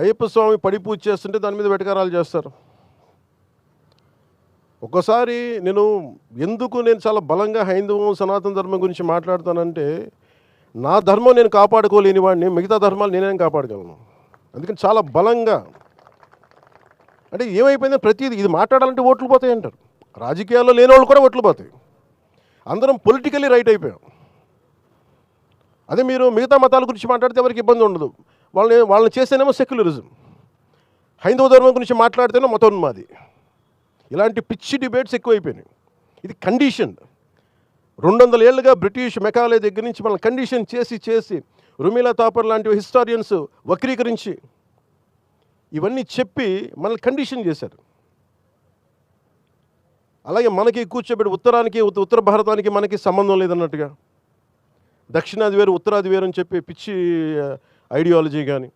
అయ్యప్ప స్వామి పడి పూజ చేస్తుంటే దాని మీద వెటకారాలు చేస్తారు. ఒకసారి నేను ఎందుకు నేను చాలా బలంగా హైందవం సనాతన ధర్మం గురించి మాట్లాడుతానంటే నా ధర్మం నేను కాపాడుకోలేని వాడిని మిగతా ధర్మాలు నేనేం కాపాడగలను అందుకని చాలా బలంగా. అంటే ఏమైపోయిందో ప్రతిదీ ఇది మాట్లాడాలంటే ఓట్లు పోతాయి అంటారు. రాజకీయాల్లో లేని వాళ్ళు కూడా ఓట్లు పోతాయి. అందరం పొలిటికల్లీ రైట్ అయిపోయాం. అదే మీరు మిగతా మతాల గురించి మాట్లాడితే ఎవరికి ఇబ్బంది ఉండదు. వాళ్ళని వాళ్ళని చేస్తేనేమో సెక్యులరిజం. హైందవ ధర్మం గురించి మాట్లాడితేనే మతోన్మాది. ఇలాంటి పిచ్చి డిబేట్స్ ఎక్కువైపోయినాయి. ఇది కండిషన్. రెండు వందల ఏళ్ళుగా బ్రిటిష్ మెకాలే దగ్గర నుంచి మనల్ని కండిషన్ చేసి చేసి రుమిలా తాపర్ లాంటి హిస్టారియన్స్ వక్రీకరించి ఇవన్నీ చెప్పి మనల్ని కండిషన్ చేశారు. అలాగే మనకి కూర్చోబెట్టి ఉత్తరానికి ఉత్తర భారతానికి మనకి సంబంధం లేదన్నట్టుగా. దక్షిణాది వేరు ఉత్తరాది వేరు అని చెప్పి పిచ్చి ఐడియాలజీ కానీ